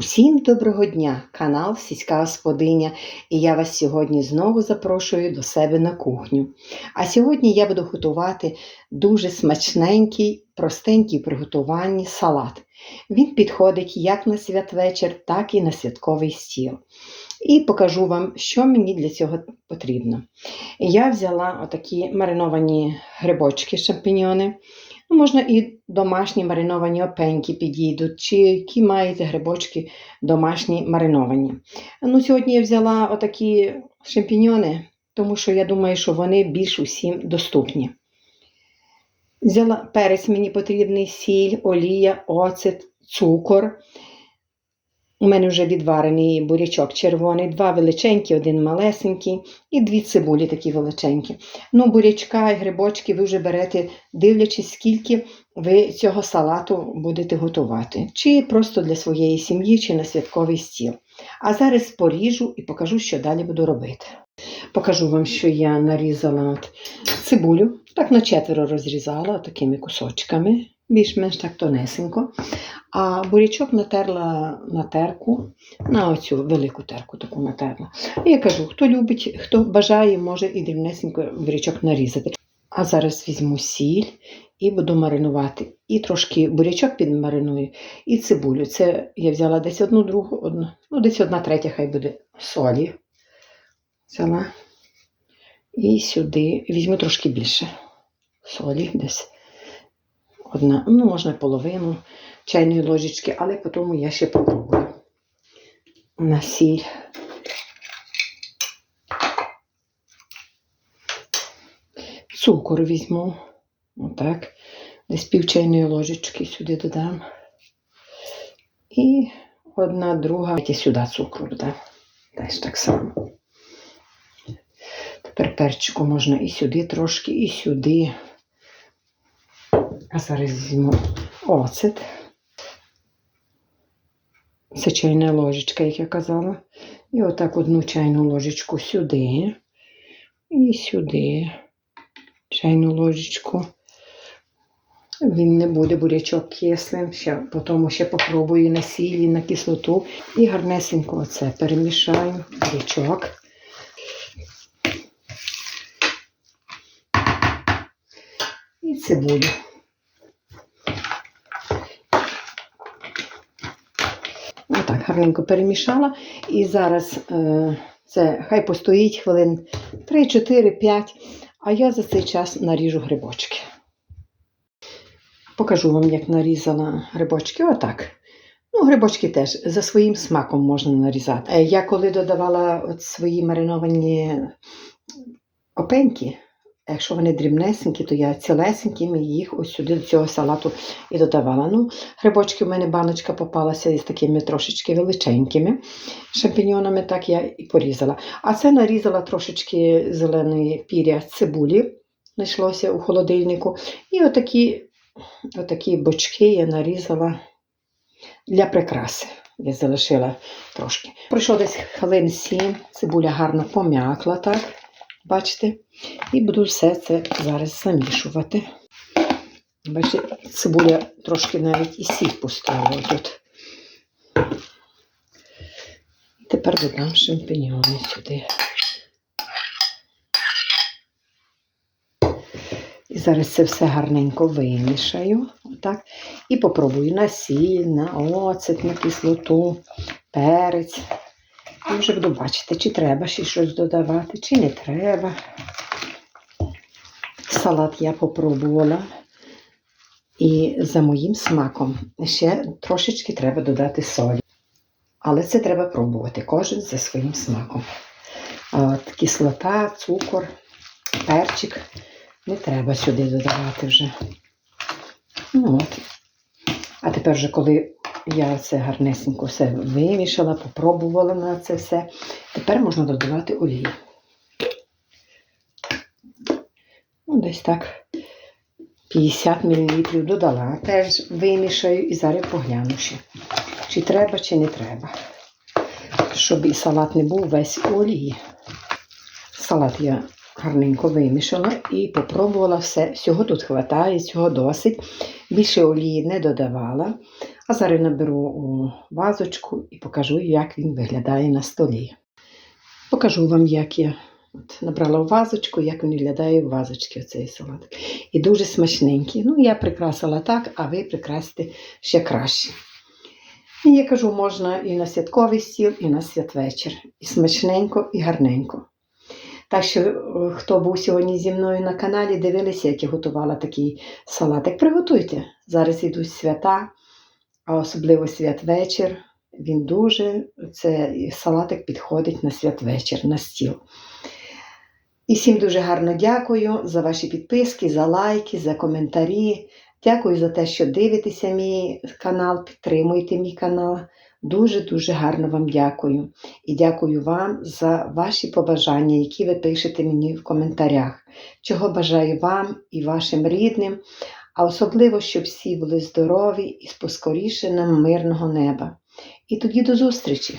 Усім доброго дня! Канал Сільська Господиня, і я вас сьогодні знову запрошую до себе на кухню. А сьогодні я буду готувати дуже смачненький, простенький приготуванні салат. Він підходить як на святвечір, так і на святковий стіл. І покажу вам, що мені для цього потрібно. Я взяла отакі мариновані грибочки, шампіньони. Ну, Можна і домашні мариновані опеньки підійдуть, чи які маєте грибочки домашні мариновані. Ну, Сьогодні я взяла отакі шампіньони, тому що я думаю, що вони більш усім доступні. Взяла перець мені потрібний, сіль, олія, оцет, цукор. У мене вже відварений бурячок червоний, два величенькі, один малесенький і дві цибулі такі величенькі. Ну, бурячка і грибочки ви вже берете, дивлячись, скільки ви цього салату будете готувати. Чи просто для своєї сім'ї, чи на святковий стіл. А зараз поріжу і покажу, що далі буду робити. Покажу вам, що я нарізала цибулю, так на четверо розрізала такими кусочками, більш-менш так тонесенько. А бурячок натерла на терку, на оцю велику терку таку натерла. І я кажу, хто любить, хто бажає, може і дрібнесенько бурячок нарізати. А зараз візьму сіль і буду маринувати. І трошки бурячок підмариную, і цибулю. Це я взяла десь одну другу, одну, ну десь одна третя, хай буде солі. Взяла. І сюди візьму трошки більше солі десь. Одна, ну, можна половину чайної ложечки, але потім я ще попробую на сіль. Цукор візьму. Отак. Десь пів чайної ложечки сюди додам. І одна друга і сюди цукру додам. Теж так само. Тепер перчику можна і сюди трошки, і сюди. А зараз візьму оцет. Це чайна ложечка, як я казала. І отак одну чайну ложечку сюди. І сюди чайну ложечку. Він не буде бурячок кислим, ще, потім ще попробую на сілі, на кислоту. І гарнесенько оце перемішаю бурячок. І цибулю. Отак гарненько перемішала. І зараз е, це хай постоїть хвилин 3, 4, 5, а я за цей час наріжу грибочки. Покажу вам, як нарізала грибочки. Отак. Ну, грибочки теж за своїм смаком можна нарізати. Е, Я коли додавала от свої мариновані опеньки, якщо вони дрібнесенькі, то я цілесенькими їх ось сюди до цього салату і додавала. Ну, грибочки в мене баночка попалася із такими трошечки величенькими шампіньонами, так я і порізала. А це нарізала трошечки зеленої піря цибулі, знайшлося у холодильнику. І отакі, отакі бочки я нарізала для прикраси. Я залишила трошки. Пройшло десь хвилин 7, цибуля гарно пом'якла, так, бачите? І буду все це зараз замішувати. Бачите, цибуля трошки навіть і сіль поставила тут. Тепер додам шампіньони сюди. І зараз це все гарненько вимішаю. Отак. І попробую на сіль, на оцет, на кислоту, перець. І вже чи треба ще щось додавати, чи не треба. Салат я попробувала. І за моїм смаком ще трошечки треба додати солі. Але це треба пробувати, кожен за своїм смаком. От, кислота, цукор, перчик не треба сюди додавати вже. Ну, от. А тепер вже, коли я це гарнесенько все вимішала, попробувала на це все, тепер можна додавати олію. Ну, десь так 50 мл додала. Теж вимішаю і зараз погляну ще, чи треба, чи не треба. Щоб і салат не був весь у олії. Салат я гарненько вимішала і попробувала все. Всього тут вистачає, цього досить. Більше олії не додавала. А зараз наберу у вазочку і покажу, як він виглядає на столі. Покажу вам, як я от, набрала в вазочку, як він виглядає в вазочці оцей салат. І дуже смачненький. Ну, я прикрасила так, а ви прикрасите ще краще. І я кажу, можна і на святковий стіл, і на святвечір. І смачненько, і гарненько. Так що, е, хто був сьогодні зі мною на каналі, дивилися, як я готувала такий салатик. Приготуйте. Зараз йдуть свята, а особливо святвечір. Він дуже, це салатик підходить на святвечір, на стіл. І всім дуже гарно дякую за ваші підписки, за лайки, за коментарі. Дякую за те, що дивитеся мій канал, підтримуєте мій канал. Дуже-дуже гарно вам дякую. І дякую вам за ваші побажання, які ви пишете мені в коментарях. Чого бажаю вам і вашим рідним, а особливо, щоб всі були здорові і з поскорішенням мирного неба. І тоді до зустрічі!